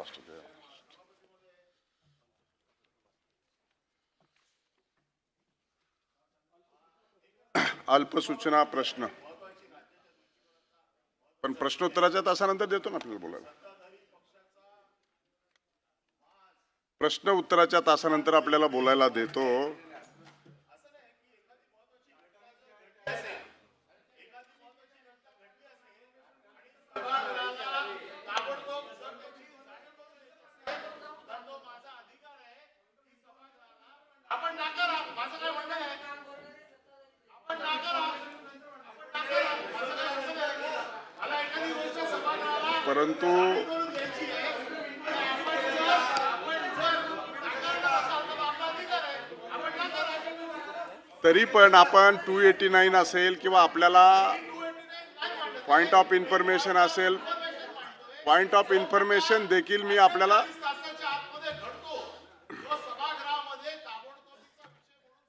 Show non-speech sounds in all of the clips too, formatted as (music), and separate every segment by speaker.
Speaker 1: last there. अल्पसूचना प्रश्न. पण प्रश्नोत्तराच्या तासानंतर देतो ना आपल्याला बोलायला. प्रश्न उत्तराच्या तासानंतर आपल्याला बोलायला देतो.
Speaker 2: आपण नाकारा माझं काय म्हणणं आहे? आपण नाकारा आपण नाकारा माझं काय म्हणणं आहे? मला एखादी गोष्ट
Speaker 1: परंतु
Speaker 2: तर
Speaker 1: पण आपण टू एटी नाईन असेल किंवा आपल्याला पॉइंट ऑफ इन्फॉर्मेशन असेल पॉइंट ऑफ इन्फॉर्मेशन देखील मी आपल्याला
Speaker 2: वीस तासाच्या आतमध्ये घडतो जो सभागृहामध्ये ताबडतोबीचा विषय म्हणून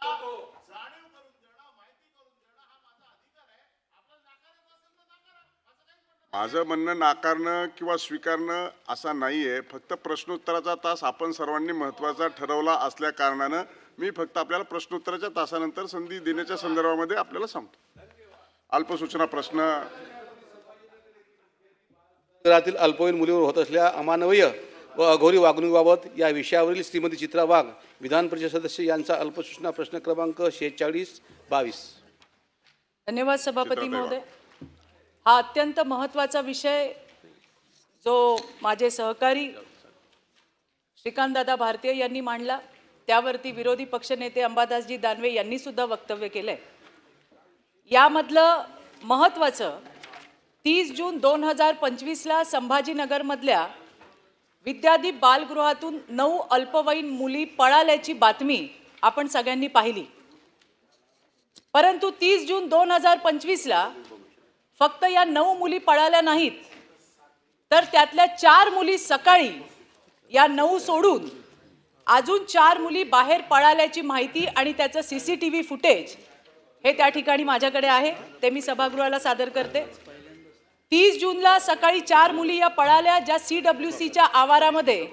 Speaker 2: सभागृहाला जाणीव करून देणं माहिती करून देणं हा माझा अधिकार आहे आपल्याला नाकारायचं असेल तर नाकारा माझं म्हणणं
Speaker 1: नाकारणं किंवा स्वीकारणं असा नाही आहे फक्त प्रश्नोत्तराचा तास आपण सर्वांनी महत्त्वाचा ठरवला असल्या कारणानं मी फक्त आपल्याला प्रश्नोत्तराच्या तासानंतर संधी देण्याच्या संदर्भामध्ये आपल्याला सांगतो. अल्पसूचना प्रश्न.
Speaker 3: शहरातील अल्पवयीन मुलीवर होत असलेल्या अमानवीय व अघोरी वागणुकीबाबत या विषयावरील श्रीमती चित्रा वाघ विधान परिषद सदस्य यांचा अल्पसूचना प्रश्न क्रमांक शेहेचाळीस बावीस.
Speaker 4: धन्यवाद सभापती महोदय. हा अत्यंत महत्त्वाचा विषय जो माझे सहकारी श्रीकांतदादा भारतीय यांनी मांडला त्यावरती विरोधी पक्षनेते अंबादासजी दानवे यांनी सुद्धा वक्तव्य केलंय. यामधलं महत्त्वाचं तीस जून दोन हजार पंचवीसला संभाजीनगरमधल्या विद्यादीप बालगृहातून नऊ अल्पवयीन मुली पळाल्याची बातमी आपण सगळ्यांनी पाहिली. परंतु तीस जून दोन हजार पंचवीसला फक्त या नऊ मुली पळाल्या नाहीत तर त्यातल्या चार मुली सकाळी या नऊ सोडून अजून चार मुली बाहेर पळाल्याची माहिती आणि त्याचं C C T V footage हे त्या ठिकाणी माझ्याकडे आहे. ते मी सभागृहाला सादर करते. तीस जूनला सकाळी चार मुली या पळाल्या ज्या सी डब्ल्यू सीच्या आवारामध्ये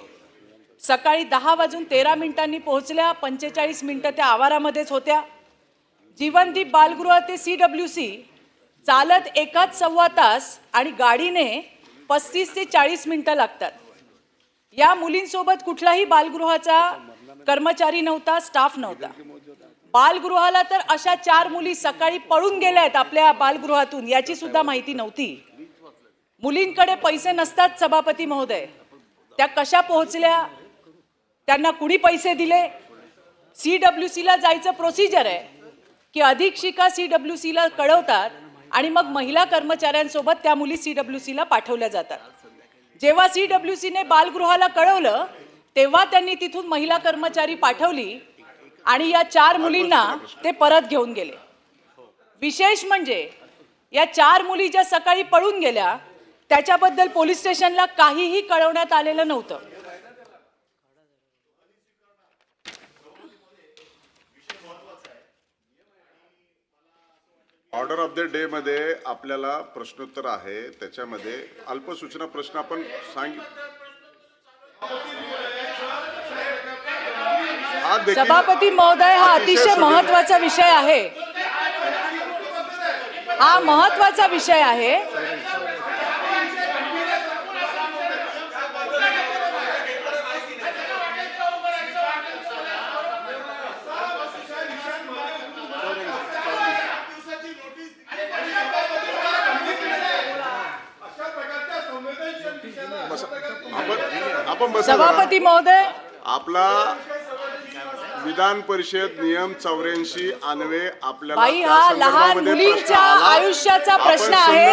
Speaker 4: सकाळी दहा वाजून तेरा मिनिटांनी पोहोचल्या पंचेचाळीस मिनटं त्या आवारामध्येच होत्या. जीवनदीप बालगृह ते सी डब्ल्यू सी चालत एकाच सव्वा तास आणि गाडीने पस्तीस ते चाळीस मिनटं लागतात. या मुलींसोबत कुठलाही बालगृहाचा कर्मचारी नव्हता स्टाफ नव्हता. बालगृहाला तर अशा चार मुली सकाळी पळून गेल्या आहेत आपल्या बालगृहातून याची सुद्धा माहिती नव्हती. मुलींकडे पैसे नसतात सभापती महोदय. त्या कशा पोहोचल्या? त्यांना कुणी पैसे दिले? सी डब्ल्यू सीला जायचं प्रोसिजर आहे की अधीक्षिका सी डब्ल्यू सीला कळवतात आणि मग महिला कर्मचाऱ्यांसोबत त्या मुली सी डब्ल्यू सीला पाठवल्या जातात. जेव्हा सी डब्ल्यू सीने बालगृहाला कळवलं तेव्हा त्यांनी तिथून महिला कर्मचारी पाठवली आणि या चार मुलींना ते परत घेऊन गेले. विशेष म्हणजे या चार मुली ज्या सकाळी पळून गेल्या त्याच्याबद्दल पोलीस स्टेशनला काहीही कळवण्यात आलेलं नव्हतं.
Speaker 1: ऑर्डर ऑफ द डे मध्ये आपल्याला प्रश्नोत्तर आहे. त्याच्यामध्ये अल्पसूचना प्रश्न आपण सांगित हा देखील
Speaker 4: सभापती महोदय हा अतिशय
Speaker 1: सदस्य-
Speaker 4: महत्त्वाचा विषय आहे. हा महत्त्वाचा विषय आहे.
Speaker 1: आपण बसा.
Speaker 4: सभापती महोदय.
Speaker 1: आपला विधान परिषद नियम चौऱ्याऐंशी अन्वे आपल्याला
Speaker 4: बाई हा लहान मुलींच्या
Speaker 1: आला.
Speaker 4: आयुष्याचा प्रश्न आहे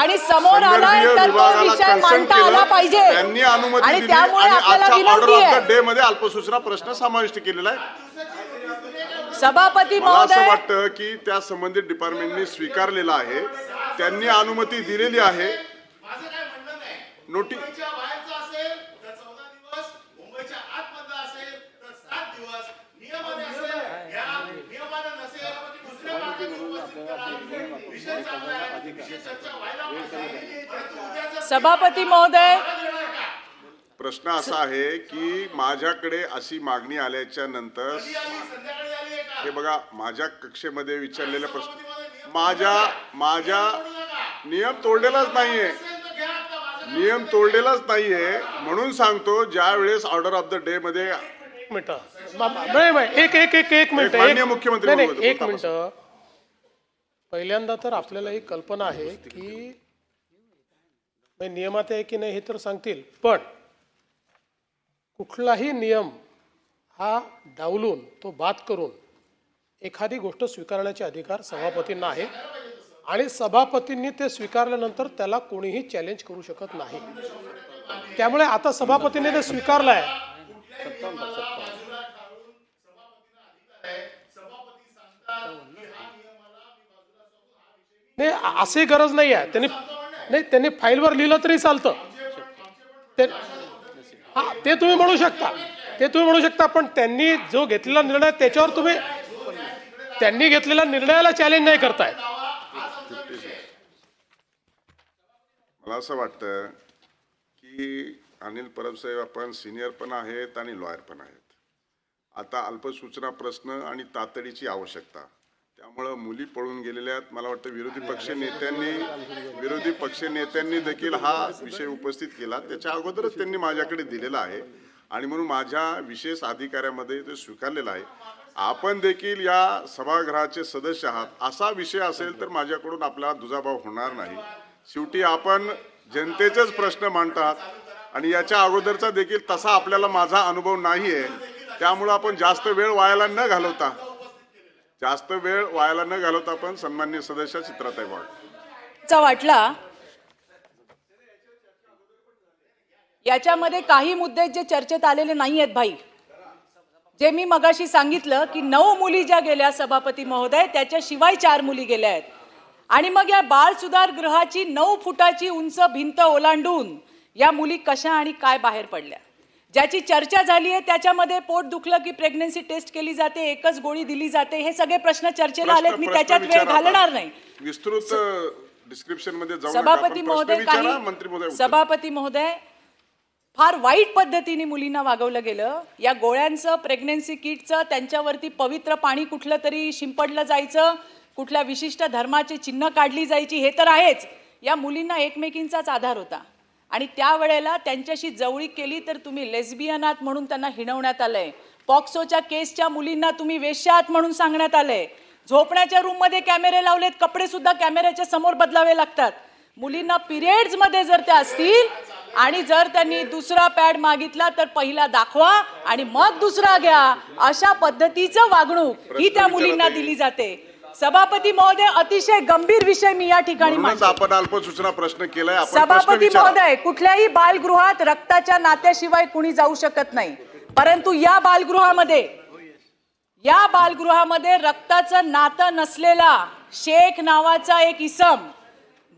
Speaker 4: आणि समोर
Speaker 1: संदर्भीय
Speaker 4: तर तो विषय मांडता. आला पाहिजे.
Speaker 1: त्यांनी अनुमती
Speaker 4: आणि
Speaker 1: दिली
Speaker 4: त्यामुळे
Speaker 1: आणि
Speaker 4: आपल्याला
Speaker 1: आजच्या ऑर्डर
Speaker 4: विनंती
Speaker 1: ऑफ द
Speaker 4: आहे
Speaker 1: डे मध्ये अल्पसूचना प्रश्न समाविष्ट केलेला आहे.
Speaker 4: सभापती
Speaker 1: मला असं
Speaker 4: महोदय.
Speaker 1: वाटतं की त्या संबंधित डिपार्टमेंटनी स्वीकारलेला आहे. त्यांनी अनुमती दिलेली आहे.
Speaker 2: माझं काय म्हणणं नाही
Speaker 1: नोटी
Speaker 2: मुंबईच्या बाहेरचा असेल तर चौदा दिवस मुंबईच्या आतमधला असेल तर सात दिवस नियमाने असेल घ्या नियमाने नसेल दुसऱ्या मार्गाने उपस्थित करा विषय चांगला आहे विषय चर्चा व्हायला पाहिजे परंतु उद्या जर
Speaker 4: सभापती महोदय.
Speaker 1: प्रश्न असा आहे की माझ्याकडे अशी मागणी
Speaker 2: आल्याच्यानंतर
Speaker 1: हे बघा माझ्या कक्षेमध्ये विचारलेले प्रश्न माझ्या माझ्या नियम तोडलेलाच नाहीये. नियम तोडलेलाच नाहीये. म्हणून सांगतो ज्या वेळेस ऑर्डर ऑफ द डे मध्ये
Speaker 5: एक मिनिट. नाही नाही एक एक एक एक मिनिट.
Speaker 1: एक माननीय मुख्यमंत्री
Speaker 5: एक मिनिट. पहिल्यांदा तर आपल्याला ही कल्पना आहे की नियमात आहे की नाही हे तर सांगतील पण कुठलाही नियम हा डावलून तो बाद करून एखादी गोष्ट स्वीकारण्याचे अधिकार सभापतींना आहे आणि सभापतींनी ते स्वीकारल्यानंतर त्याला कोणीही चॅलेंज करू शकत नाही. त्यामुळे आता सभापतीने ते स्वीकारलं आहे नाही अशी गरज नाही आहे त्यांनी नाही त्यांनी फाईलवर लिहिलं तरी चालतं. ते हा ते तुम्ही म्हणू शकता. ते तुम्ही म्हणू शकता पण त्यांनी जो घेतलेला निर्णय त्याच्यावर तुम्ही त्यांनी घेतलेल्या निर्णयाला चॅलेंज नाही करताय.
Speaker 1: मला असं वाटतं की अनिल परबसाहेब आपण सिनियर पण आहेत आणि लॉयर पण आहेत. आता अल्पसूचना प्रश्न आणि तातडीची आवश्यकता. त्यामुळं मुली पळून गेलेल्या आहेत मला वाटतं विरोधी पक्ष नेत्यांनी विरोधी पक्ष नेत्यांनी देखील हा विषय उपस्थित केला. त्याच्या अगोदरच त्यांनी माझ्याकडे दिलेला आहे. आणि म्हणून माझ्या विशेष अधिकाऱ्यामध्ये ते स्वीकारलेलं आहे. आपण देखील या सभागृहाचे सदस्य आहात. असा विषय असेल तर माझ्याकडून आपला दुजाभाव होणार नाही. शेवटी आपण जनतेचेच प्रश्न मांडतात आणि याच्या अगोदरचा देखील तसा आपल्याला माझा अनुभव नाही आहे त्यामुळं आपण जास्त वेळ वायाला न घालवता जास्त वेळ वायाला न घालवता आपण सन्मान्य सदस्य चित्रात आहे
Speaker 4: चा वाटला. याच्यामध्ये काही मुद्दे जे चर्चेत आलेले नाही आहेत भाई. जे मी मगाशी सांगितलं की नऊ मुली ज्या गेल्या सभापती महोदय त्याच्याशिवाय चार मुली गेल्या आहेत. आणि मग या बाळ सुधार गृहाची नऊ फुटाची उंच भिंत ओलांडून या मुली कशा आणि काय बाहेर पडल्या? ज्याची चर्चा झाली आहे त्याच्यामध्ये पोट दुखलं की प्रेग्नन्सी टेस्ट केली जाते एकच गोळी दिली जाते हे सगळे प्रश्न चर्चेला आलेत. मी त्याच्यात वेळ. घालणार नाही.
Speaker 1: विस्तृत डिस्क्रिप्शनमध्ये.
Speaker 4: सभापती महोदय
Speaker 1: विचारा, मंत्री महोदय
Speaker 4: काही सभापती महोदय फार वाईट पद्धतीने मुलींना वागवलं गेलं. या गोळ्यांचं प्रेग्नेन्सी किटचं त्यांच्यावरती पवित्र पाणी कुठलं तरी शिंपडलं जायचं. कुठल्या विशिष्ट धर्माची चिन्ह काढली जायची हे तर आहेच. या मुलींना एकमेकींचाच आधार होता. आणि त्यावेळेला त्यांच्याशी जवळीक केली तर तुम्ही लेस्बियन आहात म्हणून त्यांना हिणवण्यात आलंय. पॉक्सोच्या केसच्या मुलींना तुम्ही वेश्या आहात म्हणून सांगण्यात आलंय. झोपण्याच्या रूममध्ये कॅमेरे लावलेत कपडे सुद्धा कॅमेऱ्याच्या समोर बदलावे लागतात. मुलींना पिरियड्समध्ये जर त्या असतील आणि जर त्यांनी दुसरा पॅड मागितला तर पहिला दाखवा आणि मग दुसरा घ्या. अशा पद्धतीचं वागणूक ही त्या मुलींना दिली जाते. सभापती महोदय अतिशय गंभीर विषय मी या ठिकाणी
Speaker 1: म्हणूनच आपण अल्पसूचना प्रश्न केलाय. आपण प्रश्न
Speaker 4: सभापती
Speaker 1: विचारा.
Speaker 4: महोदय कुठल्याही बालगृहात रक्ताच्या नात्याशिवाय कुणी जाऊ शकत नाही. परंतु या बालगृहामध्ये या बालगृहामध्ये रक्ताचं नातं नसलेला शेख नावाचा एक इसम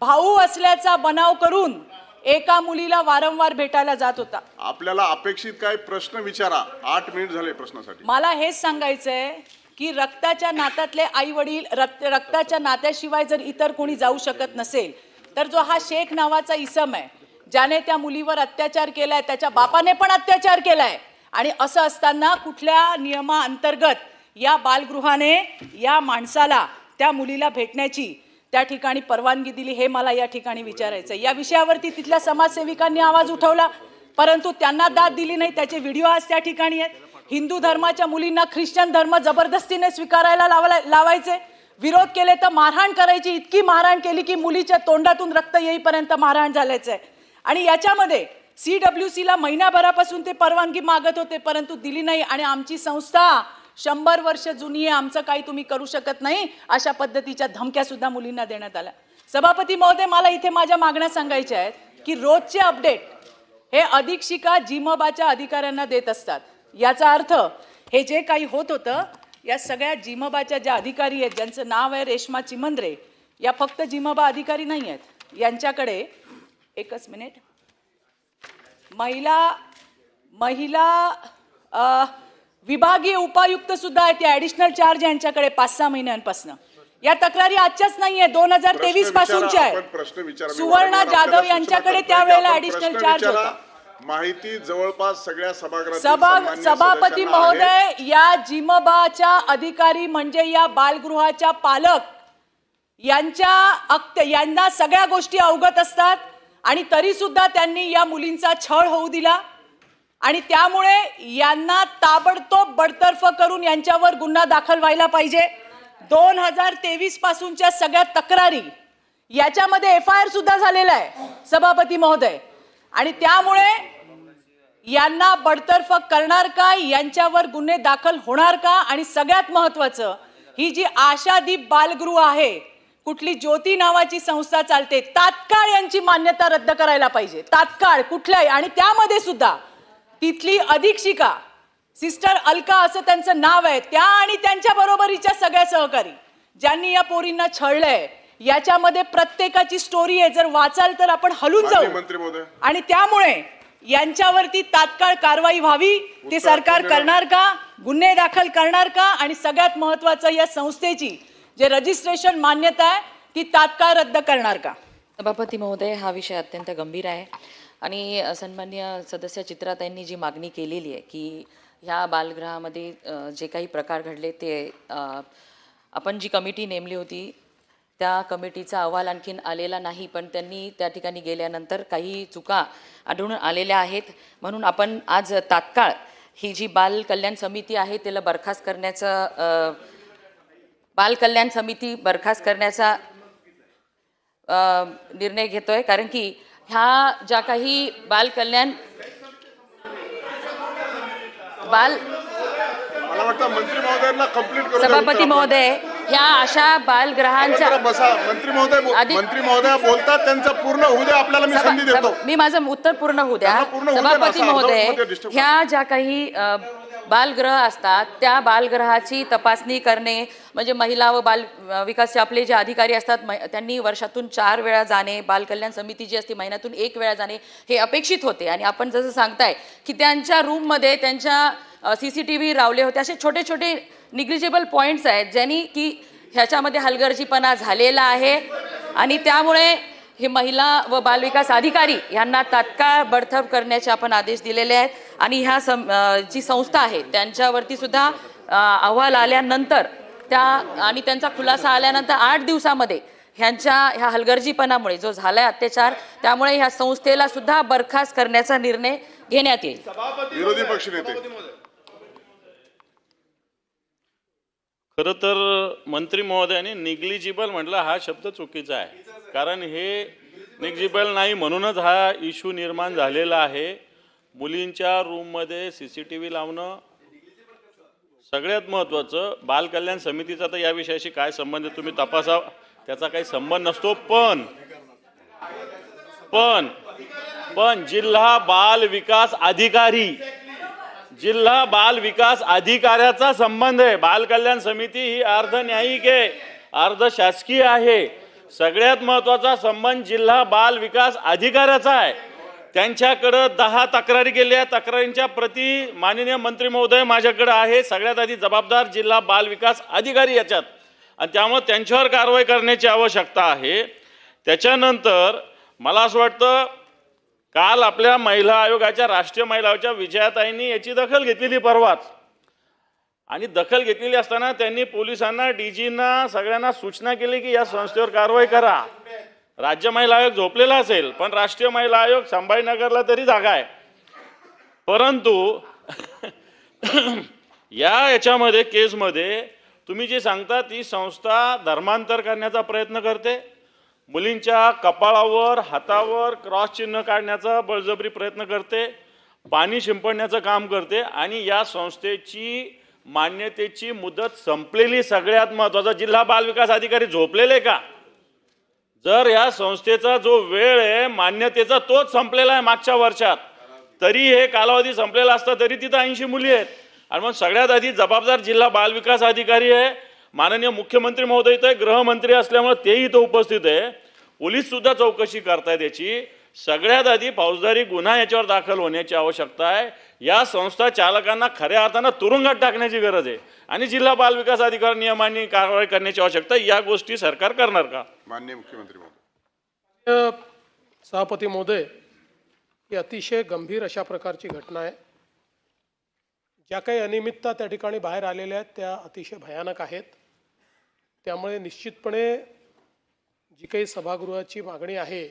Speaker 4: भाऊ असल्याचा बनाव करून एका मुलीला वारंवार भेटायला जात होता.
Speaker 1: आपल्याला अपेक्षित काय प्रश्न विचारा. आठ मिनिट झाले प्रश्नासाठी.
Speaker 4: मला हेच सांगायचंय की रक्ताच्या नात्यातले आई वडील रक्त रक्ताच्या नात्याशिवाय जर इतर कोणी जाऊ शकत नसेल तर जो हा शेख नावाचा इसम आहे ज्याने त्या मुलीवर अत्याचार केलाय त्याच्या बापाने पण अत्याचार केलाय आणि असं असताना कुठल्या नियमाअंतर्गत या बालगृहाने या माणसाला त्या मुलीला भेटण्याची त्या ठिकाणी परवानगी दिली हे मला या ठिकाणी विचारायचं या विषयावरती तिथल्या समाजसेविकांनी आवाज उठवला परंतु त्यांना दाद दिली नाही त्याचे व्हिडिओ आज त्या ठिकाणी आहेत. हिंदू धर्माच्या मुलींना ख्रिश्चन धर्म जबरदस्तीने स्वीकारायला लावला लावायचे. विरोध केले तर मारहाण करायची. इतकी मारहाण केली की मुलीच्या तोंडातून रक्त येईपर्यंत मारहाण झाल्याचं. आहे आणि याच्यामध्ये सी डब्ल्यू सीला महिनाभरापासून ते परवानगी मागत होते परंतु दिली नाही. आणि आमची संस्था शंभर वर्ष जुनी आहे. आमचं काही तुम्ही करू शकत नाही. अशा पद्धतीच्या धमक्या सुद्धा मुलींना देण्यात आल्या. सभापती महोदय मला इथे माझ्या मागण्या सांगायच्या आहेत की रोजचे अपडेट हे अधीक्षिका जिमबाच्या अधिकाऱ्यांना देत असतात. याचा अर्थ हे जे काही होत होतं या सगळ्या जिमबाच्या ज्या अधिकारी आहेत ज्यांचं नाव आहे रेश्मा चिमंद्रे या फक्त जिमबा अधिकारी नाही आहेत. यांच्याकडे एकच मिनिट. महिला महिला विभागीय उपायुक्त सुद्धा आहेत या ऍडिशनल चार्ज यांच्याकडे पाच सहा महिन्यांपासून. या तक्रारी आजच्याच नाहीये दोन हजार तेवीस पासूनच्या आहेत. सुवर्णा जाधव यांच्याकडे त्यावेळेला ऍडिशनल चार्ज. होता.
Speaker 1: माहिती जवळपास सगळ्या सभागृहातील
Speaker 4: सभा
Speaker 1: सन्मान्य
Speaker 4: सभापती. महोदय या जिमबाच्या अधिकारी म्हणजे या बालगृहाच्या पालक यांच्या अक्त यांना सगळ्या गोष्टी अवगत असतात आणि तरी सुद्धा त्यांनी या मुलींचा छळ होऊ दिला. आणि त्यामुळे यांना ताबडतोब बडतर्फ करून यांच्यावर गुन्हा दाखल व्हायला पाहिजे. दोन हजार तेवीस पासूनच्या सगळ्या तक्रारी याच्यामध्ये एफ आय आर सुद्धा झालेला आहे सभापती महोदय. आणि त्यामुळे यांना बडतर्फ करणार का? यांच्यावर गुन्हे दाखल होणार का? आणि सगळ्यात महत्वाचं ही जी आशादीप बालगृह आहे कुठली ज्योती नावाची संस्था चालते तात्काळ यांची मान्यता रद्द करायला पाहिजे. तात्काळ कुठल्याही आणि त्यामध्ये सुद्धा तिथली अधीक्षिका सिस्टर अलका असं त्यांचं नाव आहे त्या आणि त्यांच्या बरोबरीच्या सगळ्या सहकारी ज्यांनी या पोरींना छळलंय याच्यामध्ये प्रत्येकाची स्टोरी आहे. जर वाचाल तर आपण हलून जाऊ. आणि त्यामुळे यांच्यावरती तात्काळ कारवाई व्हावी. ते सरकार करणार का? गुन्हे दाखल करणार का? आणि सगळ्यात महत्वाचं या संस्थेची जे रजिस्ट्रेशन मान्यता आहे ती तात्काळ रद्द करणार का?
Speaker 6: सभापती महोदय हा विषय अत्यंत गंभीर आहे. आणि सन्मान्य सदस्य चित्राताईंनी जी मागणी केलेली आहे की ह्या बालगृहामध्ये जे काही प्रकार घडले ते आपण जी कमिटी नेमली होती त्या कमिटीचा अहवाल आणखीन आलेला नाही पण त्यांनी त्या ठिकाणी गेल्यानंतर काही चुका आढळून आलेल्या आहेत म्हणून आपण आज तात्काळ ही जी बाल कल्याण समिती आहे त्याला बरखास्त करण्याचं बाल कल्याण समिती बरखास्त करण्याचा निर्णय घेतोय कारण की ह्या ज्या काही बाल कल्याण बाल
Speaker 1: मला वाटतं मंत्री महोदयांना कंप्लीट करू द्या
Speaker 6: सभापती. महोदय ह्या अशा
Speaker 1: बसा मंत्री महोदय मंत्री महोदय बोलतात त्यांचं पूर्ण होऊ द्या आपल्याला मी संधी देतो.
Speaker 6: मी माझं उत्तर पूर्ण होऊ द्या. सभापती महोदय ह्या ज्या काही अ, बालगृह असतात त्या बालगृहाची तपासणी करणे म्हणजे महिला व बाल विकासचे आपले जे अधिकारी असतात त्यांनी वर्षातून चार वेळा जाणे बाल कल्याण समिती जी असते महिन्यातून एक वेळा जाणे हे अपेक्षित होते. आणि आपण जसं सांगताय की त्यांच्या रूममध्ये त्यांच्या सी सी टी व्ही लावले होते असे छोटे छोटे निग्लिजिबल पॉईंट्स आहेत ज्यांनी की ह्याच्यामध्ये हलगर्जीपणा झालेला आहे. आणि त्यामुळे हे महिला व बालविकास अधिकारी यांना तात्काळ बडतर्फ करण्याचे आपण आदेश दिलेले आहेत. आणि ह्या सं जी संस्था आहे त्यांच्यावरती सुद्धा अहवाल आल्यानंतर त्या आणि त्यांचा खुलासा आल्यानंतर आठ दिवसामध्ये ह्यांच्या ह्या हलगर्जीपणामुळे जो झालाय अत्याचार त्यामुळे ह्या संस्थेला सुद्धा बरखास्त करण्याचा निर्णय घेण्यात येईल.
Speaker 1: विरोधी पक्ष नेते
Speaker 7: खरं तर मंत्री महोदयाने निग्लिजिबल म्हटलं हा शब्द चुकीचा आहे. कारण हे निग्लिजिबल नाही म्हणूनच हा इश्यू निर्माण झालेला आहे. मुलींच्या रूममध्ये सी सी टी व्ही लावणं सगळ्यात महत्त्वाचं. बालकल्याण समितीचा तर या विषयाशी काय संबंध आहे तुम्ही तपासा त्याचा काही संबंध नसतो पण पण पण जिल्हा बाल विकास अधिकारी जिल्हा बाल विकास अधिकाऱ्याचा संबंध आहे. बाल कल्याण समिती ही अर्ध न्यायिक आहे. अर्ध शासकीय आहे. सगळ्यात महत्त्वाचा संबंध जिल्हा बाल विकास अधिकाऱ्याचा आहे. त्यांच्याकडं दहा तक्रारी गेल्या तक्रारींच्या प्रति माननीय मंत्री महोदय माझ्याकडं आहे. सगळ्यात आधी जबाबदार जिल्हा बाल विकास अधिकारी याच्यात. आणि त्यामुळे त्यांच्यावर कारवाई करण्याची आवश्यकता आहे. त्याच्यानंतर मला असं वाटतं काल आपल्या महिला आयोगाच्या राष्ट्रीय महिला आयोगाच्या विजयाताईंनी याची दखल घेतलेली परवाच. आणि दखल घेतलेली असताना त्यांनी पोलिसांना डीजींना सगळ्यांना सूचना केली की या संस्थेवर कारवाई करा. राज्य महिला आयोग झोपलेला असेल पण राष्ट्रीय महिला आयोग संभाजीनगरला तरी जागा आहे. परंतु (clears throat) या याच्यामध्ये केसमध्ये तुम्ही जे सांगता ती संस्था धर्मांतर करण्याचा प्रयत्न करते. मुलींच्या कपाळावर हातावर क्रॉस चिन्ह काढण्याचा बळजबरी प्रयत्न करते पाणी शिंपडण्याचं काम करते आणि या संस्थेची मान्यतेची मुदत संपलेली सगळ्यात महत्त्वाचा जिल्हा बाल विकास अधिकारी झोपलेले का? जर या संस्थेचा जो वेळ आहे मान्यतेचा तोच संपलेला आहे मागच्या वर्षात तरी हे कालावधी संपलेला असता तरी तिथं ऐंशी मुली आहेत. आणि मग सगळ्यात आधी जबाबदार जिल्हा बाल विकास अधिकारी आहे माननीय मुख्यमंत्री महोदय इथं आहे, गृहमंत्री असल्यामुळे तेही इथं उपस्थित आहे. पोलीस सुद्धा चौकशी करतायत याची. सगळ्यात आधी फौजदारी गुन्हा याच्यावर दाखल होण्याची आवश्यकता आहे. या संस्था चालकांना खऱ्या अर्थानं तुरुंगात टाकण्याची गरज आहे. आणि जिल्हा बाल विकास अधिकारी नियमांनी कारवाई करण्याची आवश्यकता. या गोष्टी सरकार करणार का?
Speaker 1: माननीय मुख्यमंत्री महोदय.
Speaker 5: सभापती महोदय ही अतिशय गंभीर अशा प्रकारची घटना आहे. ज्या काही अनियमितता त्या ठिकाणी बाहेर आलेल्या आहेत त्या अतिशय भयानक आहेत. त्यामुळे निश्चितपणे जी काही सभागृहाची मागणी आहे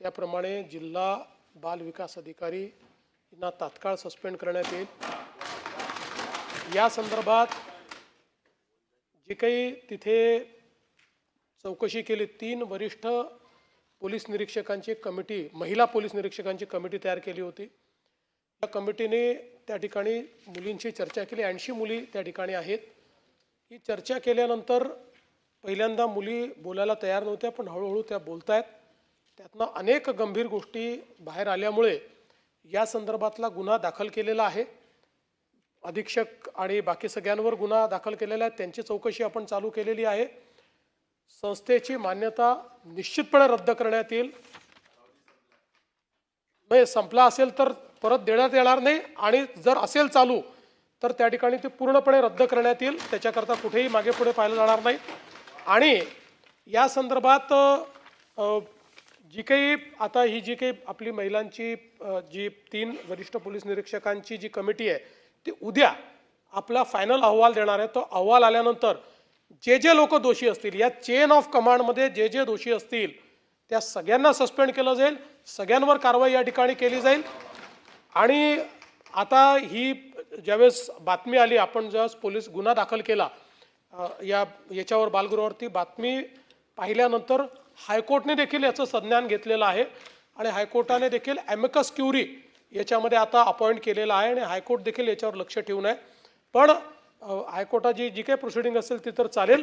Speaker 5: त्याप्रमाणे जिल्हा बाल विकास अधिकारी यांना तात्काळ सस्पेंड करण्यात येईल. या संदर्भात जे काही तिथे चौकशी केली तीन वरिष्ठ पोलीस निरीक्षकांची कमिटी महिला पोलीस निरीक्षकांची कमिटी तयार केली होती. त्या कमिटीने त्या ठिकाणी मुलींशी चर्चा केली. ऐंशी मुली त्या ठिकाणी आहेत. ही चर्चा केल्यानंतर पहिल्यांदा मुली बोलायला तयार नव्हत्या पण हळूहळू त्या बोलत आहेत त्यातनं अनेक गंभीर गोष्टी बाहेर आल्यामुळे या संदर्भातला गुन्हा दाखल केलेला आहे. अधीक्षक आणि बाकी सगळ्यांवर गुन्हा दाखल केलेला आहे. त्यांची चौकशी आपण चालू केलेली आहे. संस्थेची मान्यता निश्चितपणे रद्द करण्यात येईल. नाही संपला असेल तर परत देण्यात येणार नाही आणि जर असेल चालू तर त्या ठिकाणी ते पूर्णपणे रद्द करण्यात येईल. त्याच्याकरता कुठेही मागे पुढे पाहिलं जाणार नाही. आणि या संदर्भात जी काही आता ही जी काही आपली महिलांची जी तीन वरिष्ठ पोलीस निरीक्षकांची जी कमिटी आहे ती उद्या आपला फायनल अहवाल देणार आहे. तो अहवाल आल्यानंतर जे जे लोक दोषी असतील या चेन ऑफ कमांडमध्ये जे जे दोषी असतील त्या सगळ्यांना सस्पेंड केलं जाईल. सगळ्यांवर कारवाई या ठिकाणी केली जाईल. आणि आता ही ज्यावेळेस बातमी आली आपण ज्यावेळेस पोलीस गुन्हा दाखल केला या याच्यावर बालगृहावरती बातमी पाहिल्यानंतर हायकोर्टने देखील याचं संज्ञान घेतलेलं आहे आणि हायकोर्टाने देखील ॲमिकस क्युरी याच्यामध्ये आता अपॉइंट केलेलं आहे आणि हायकोर्ट देखील याच्यावर लक्ष ठेवून आहे. पण हायकोर्टाची जी काही प्रोसिडिंग असेल ती तर चालेल.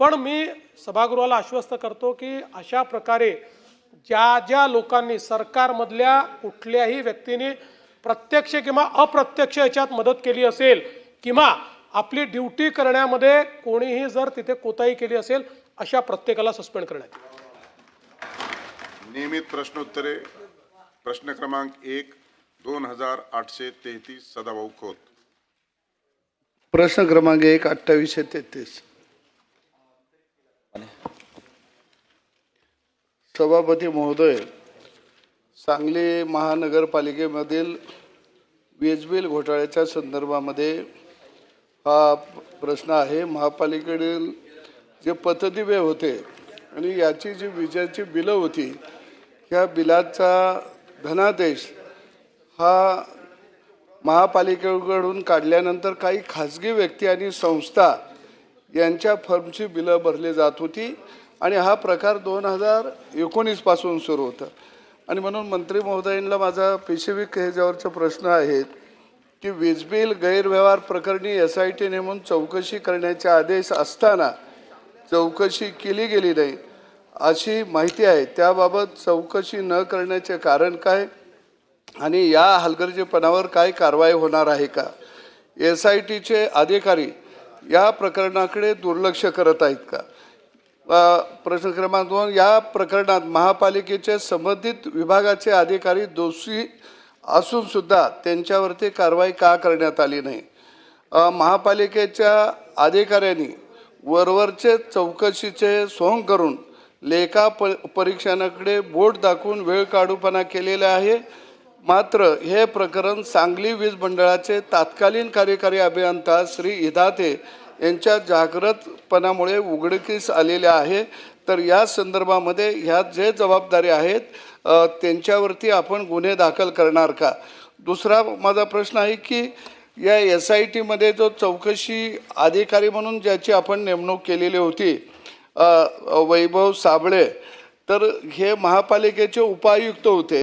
Speaker 5: पण मी सभागृहाला आश्वस्त करतो की अशा प्रकारे ज्या ज्या लोकांनी सरकारमधल्या कुठल्याही व्यक्तीने प्रत्यक्ष किंवा अप्रत्यक्ष याच्यात मदत केली असेल किंवा आपली ड्युटी करण्यामध्ये कोणीही जर तिथे कोताही केली असेल अशा प्रत्येकाला सस्पेंड करण्यात येईल.
Speaker 1: नियमित प्रश्नोत्तरे. प्रश्न क्रमांक एक दोन हजार आठशे तेहतीस सदाभाऊ खोत.
Speaker 8: प्रश्न क्रमांक एक अठ्ठावीसशे तेहतीस. सभापती महोदय सांगली महानगरपालिकेमधील वीज बिल घोटाळ्याच्या संदर्भामध्ये हा प्रश्न आहे. महापालिकेतील जे पथदिवे होते आणि याची जी विजेची बिलं होती ह्या बिलाचा धनादेश हा महापालिकेकडून काढल्यानंतर काही खाजगी व्यक्ती आणि संस्था यांच्या फर्मची बिलं भरली जात होती आणि हा प्रकार दोन हजार एकोणीसपासून सुरू होता. आणि म्हणून मंत्री महोदयांना माझा पेशिफिक ह्याच्यावरचा प्रश्न आहे की वीज बिल गैरव्यवहार प्रकरणी एस आय टी नेमून चौकशी करण्याचे आदेश असताना चौकशी केली गेली नाही अशी माहिती आहे. त्याबाबत चौकशी न करण्याचे कारण काय आणि या हलगर्जीपणावर काय कारवाई होणार आहे का? एस आय टीचे अधिकारी या प्रकरणाकडे दुर्लक्ष करत आहेत का? प्रश्न क्रमांक दोन या प्रकरणात महापालिकेचे संबंधित विभागाचे अधिकारी दोषी असूनसुद्धा त्यांच्यावरती कारवाई का करण्यात आली नाही. महापालिकेच्या अधिकाऱ्यांनी वरवरचे चौकशीचे सोंग करून लेखा प परीक्षणाकडे बोट दाखवून वेळ काढूपणा केलेला आहे. मात्र हे प्रकरण सांगली वीज मंडळाचे तात्कालीन कार्यकारी अभियंता श्री इदाते यांच्या जागृतपणामुळे उघडकीस आलेले आहे. तर या संदर्भामध्ये ह्या जे जबाबदारी आहेत त्यांच्यावरती आपण गुन्हे दाखल करणार का? दुसरा माझा प्रश्न आहे की या एस आय टीमध्ये जो चौकशी अधिकारी म्हणून ज्याची आपण नेमणूक केलेली होती वैभव साबळे तर हे महापालिकेचे उपायुक्त होते.